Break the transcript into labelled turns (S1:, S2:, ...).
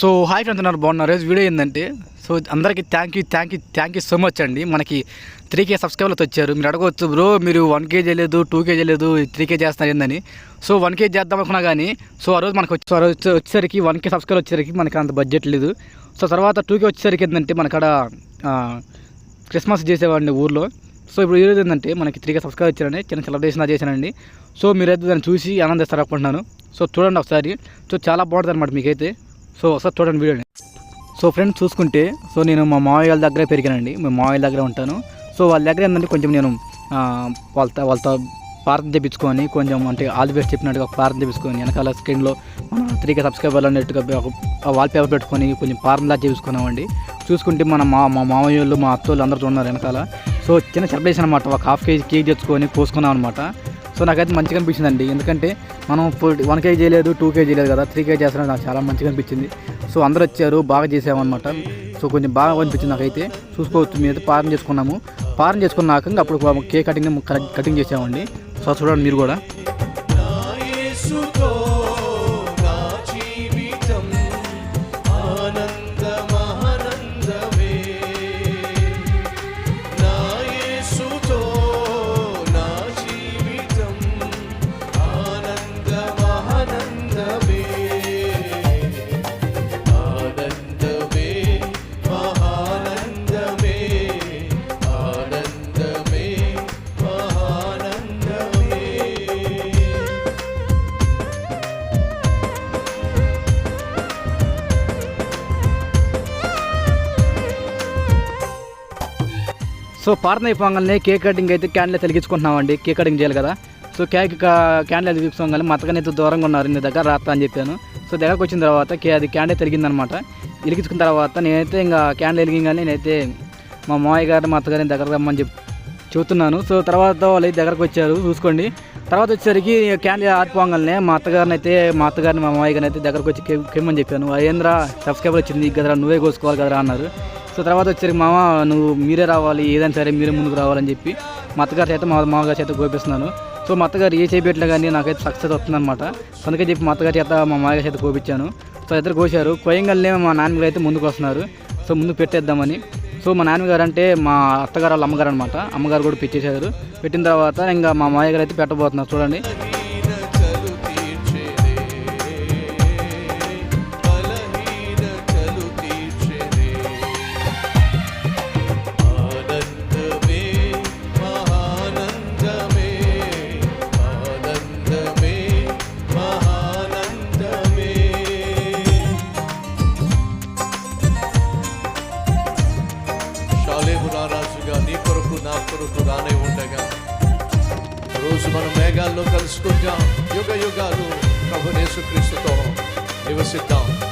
S1: So hi friends అన్నారు బాగున్నారు? Video ఏంటంటే సో అందరికీ thank you thank you thank you so much అండి. మనకి త్రీ కే సబ్స్క్రైబర్లతో వచ్చారు. మీరు అడగవచ్చు బ్రో మీరు వన్ కే చేయలేదు టూ కే చేయలేదు త్రీ కే చేస్తున్నారు ఏందని? సో వన్ కే చేద్దాం అనుకున్నా కానీ సో ఆ రోజు మనకు వచ్చి ఆ రోజు వచ్చేసరికి వన్ కే సబ్స్క్రైబర్ వచ్చేసరికి మనకి అంత బడ్జెట్ లేదు. సో తర్వాత టూ కే వచ్చేసరికి ఏంటంటే మనకాడ క్రిస్మస్ చేసేవాడిని ఊర్లో. సో ఇప్పుడు ఈరోజు ఏంటంటే మనకి త్రీగా సబ్స్క్రైబ్ వచ్చారని చిన్న సెలబ్రేషన్ చేశానండి. సో మీరైతే దాన్ని చూసి ఆనందిస్తారు అనుకుంటున్నాను సో చూడండి ఒకసారి. సో చాలా బాగుంటుంది అనమాట మీకైతే. సో ఒకసారి చూడండి వీడియోని. సో ఫ్రెండ్స్ చూసుకుంటే సో నేను మా మావయ్య వాళ్ళ దగ్గరే పెరిగానండి. మా మావయ్య దగ్గరే ఉంటాను. సో వాళ్ళ దగ్గర ఏంటంటే కొంచెం నేను వాళ్ళతో వాళ్ళతో ప్రార్థన చేపించుకొని కొంచెం అంటే ఆల్ ది బెస్ట్ చెప్పినట్టుగా ఒక తెప్పించుకొని చేపించుకొని వెనకాల స్క్రీన్లో మన త్రీకే సబ్స్క్రైబర్ అన్నట్టుగా ఒక వాల్ పేపర్ పెట్టుకొని కొంచెం ప్రార్థనలా చేపించుకున్నామండి. చూసుకుంటే మన మా మా మామయ్య వాళ్ళు మా అత్తోళ్ళు అందరూ చూడన్నారు వెనకాల. సో చిన్న సెలబ్రేషన్ అనమాట ఒక హాఫ్ కేజీ కేక్ తెచ్చుకొని పోసుకున్నాం అనమాట సో నాకైతే మంచిగా అనిపించిందండి. ఎందుకంటే మనం వన్ కేజీ చేయలేదు టూ కేజీ చేయలేదు కదా త్రీ కేజీ చేస్తున్నాం నాకు చాలా మంచిగా అనిపించింది. సో అందరు వచ్చారు బాగా చేసామన్నమాట సో కొంచెం బాగా అనిపించింది నాకైతే. చూసుకోవచ్చు మీద పారం చేసుకున్నాము. పారం చేసుకున్నాక ఇంకా అప్పుడు కేక్ కటింగ్ కటింగ్ చేసామండి. సో చూడండి మీరు కూడా. సో పార్థన అయిపోగానే కేక్ కటింగ్ అయితే క్యాండిల్ తెలిగించుకుంటున్నామండి. కేక్ కటింగ్ చేయాలి కదా. సో కేక్ క్యాండిల్ తెలిగించుకోగానే మా అత్తగానైతే దూరంగా ఉన్నారు నీ దగ్గర రాస్తా అని చెప్పాను. సో దగ్గరకు వచ్చిన తర్వాత కే అది క్యాండిల్ తెలిగిందనమాట. వెలిగించుకున్న తర్వాత నేనైతే ఇంకా క్యాండిల్ వెలిగింగానే నేనైతే మా మావయ్య గారు మా అత్తగారిని దగ్గర రమ్మని చెప్పి చెబుతున్నాను. సో తర్వాత వాళ్ళు దగ్గరకు వచ్చారు చూసుకోండి. తర్వాత వచ్చేసరికి క్యాండిల్ ఆడిపోగానే మా అత్తగారిని అయితే మా అత్తగారిని మా మావయ్య గారిని అయితే దగ్గరకు వచ్చి కే- కేమని చెప్పాను. అయ్యేంద్ర సబ్స్క్రైబర్ వచ్చింది కదరా నువ్వే కోసుకోవాలి కదరా అన్నారు. సో తర్వాత వచ్చేసరికి మామ నువ్వు మీరే రావాలి ఏదైనా సరే మీరే ముందుకు రావాలని చెప్పి మా అత్తగారి చేత మా మామగారి చేత కోపిస్తున్నాను. సో మా అత్తగారు ఏ చేయబెట్టలే కానీ నాకైతే సక్సెస్ వస్తుందన్నమాట. అందుకే చెప్పి మా అత్తగారి చేత మా మామగారి చేత కోపించాను. సో ఇద్దరు కోశారు. కోయంగానే మా నాన్నగారు అయితే ముందుకు వస్తున్నారు. సో ముందు పెట్టేద్దామని. సో మా నాన్నగారు అంటే మా అత్తగారు వాళ్ళ అమ్మగారు అనమాట అమ్మగారు కూడా పెట్టేశారు. పెట్టిన తర్వాత ఇంకా మా మామయ్య గారు అయితే పెట్టబోతున్నారు. చూడండి.
S2: నా ఉండగా రోజు మనం మేఘాల్లో కలుసుకుంటాం. యుగ యుగాలు ప్రభు యేసుక్రీస్తుతో నివసిద్దాం.